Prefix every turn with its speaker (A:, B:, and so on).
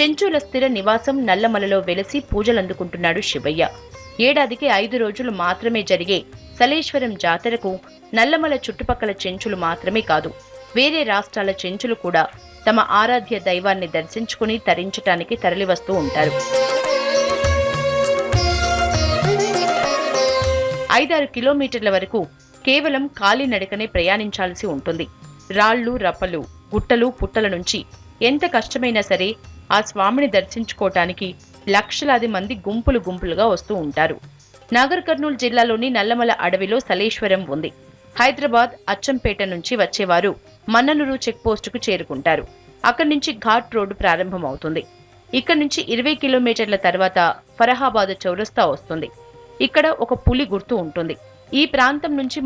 A: చెంచుల స్థిర నివాసం నల్లమలలో వెలసి పూజలందుకుంటున్నాడు శివయ్య. ఏడాదికి ఐదు రోజులు మాత్రమే జరిగే సలేశ్వరం జాతరకు నల్లమల చుట్టుపక్కల చెంచులు మాత్రమే కాదు వేరే రాష్ట్రాల చెంచులు కూడా తమ ఆరాధ్య దైవాన్ని దర్శించుకుని తరించటానికి తరలివస్తూ ఉంటారు. ఐదారు కిలోమీటర్ల వరకు కేవలం కాలినడకనే ప్రయాణించాల్సి ఉంటుంది. రాళ్ళు రప్పలు గుట్టలు పుట్టల నుంచి ఎంత కష్టమైనా సరే ఆ స్వామిని దర్శించుకోవటానికి లక్షలాది మంది గుంపులు గుంపులుగా వస్తూ ఉంటారు. నాగర్ కర్నూలు జిల్లాలోని నల్లమల అడవిలో సలేశ్వరం ఉంది. హైదరాబాద్ అచ్చంపేట నుంచి వచ్చేవారు మన్ననూరు చెక్పోస్టుకు చేరుకుంటారు. అక్కడి నుంచి ఘాట్ రోడ్డు ప్రారంభమవుతుంది. ఇక్కడ నుంచి ఇరవై కిలోమీటర్ల తర్వాత ఫరహాబాద్ చౌరస్తా వస్తుంది. ఇక్కడ ఒక పులి గుర్తు ఉంటుంది. ఈ ప్రాంతం నుంచి